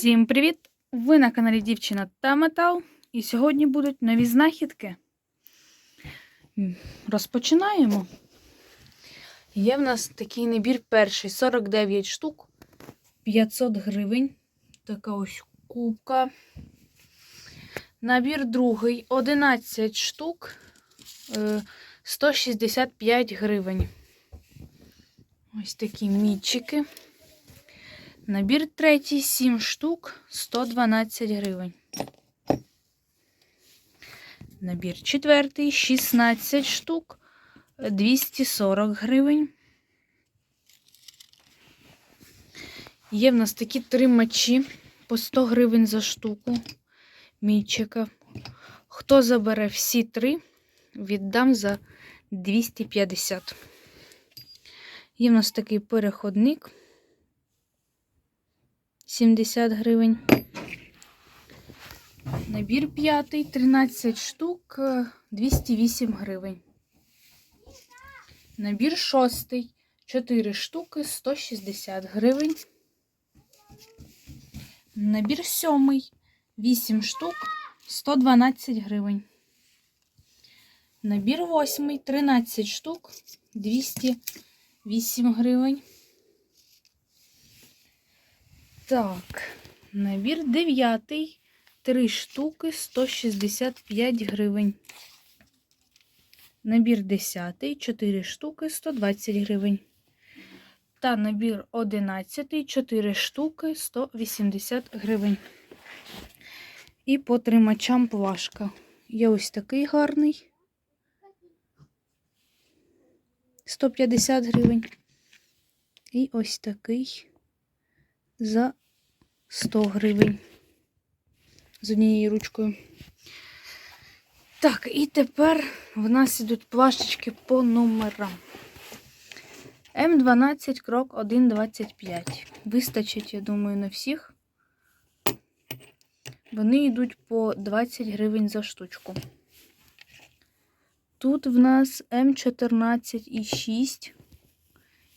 Всім привіт! Ви на каналі Дівчина та Метал. І сьогодні будуть нові знахідки. Розпочинаємо. Є в нас такий набір перший 49 штук, 500 гривень. Така ось кубка. Набір другий 11 штук, е, 165 гривень. Ось такі мітчики. Набір третій 7 штук 112 гривень. Набір четвертий 16 штук 240 гривень. Є в нас такі три мечі по 100 гривень за штуку мічика. Хто забере всі три, віддам за 250. Є в нас такий переходник. 70 гривень. Набір п'ятий, 13 штук, е, 208 гривень. Набір шостий, 4 штуки, 160 гривень. Набір сьомий, 8 штук, 112 гривень. Набір восьмий, 13 штук, 208 гривень. Так, набір дев'ятий. Три штуки 165 гривень. Набір десятий, 4 штуки 120 гривень. Та набір одинадцятий, 4 штуки 180 гривень. І по тримачам плашка. Є ось такий гарний. 150 гривень. І ось такий за 100 гривень з однією ручкою. Так, і тепер в нас ідуть плашечки по номерам. М12 крок 1,25. Вистачить, я думаю, на всіх. Вони йдуть по 20 гривень за штучку. Тут в нас М14 і 6.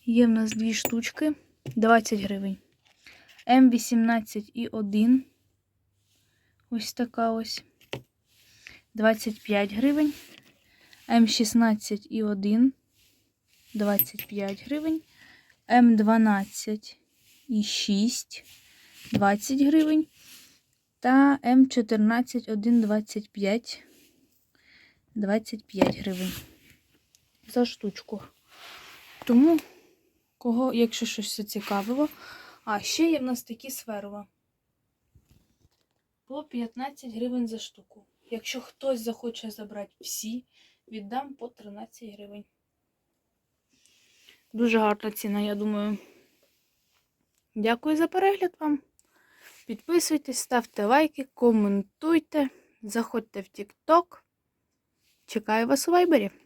Є в нас дві штучки 20 гривень. М18 і 1. Ось така ось. 25 гривень. М16 і 1. 25 гривень. М12 і 6. 20 гривень. Та М14 1 25. 25 гривень. За штучку. Тому, кого, якщо щось зацікавило. А, ще є в нас такі сверла. По 15 гривень за штуку. Якщо хтось захоче забрати всі, віддам по 13 гривень. Дуже гарна ціна, я думаю. Дякую за перегляд вам. Підписуйтесь, ставте лайки, коментуйте, заходьте в TikTok. Чекаю вас у вайбері.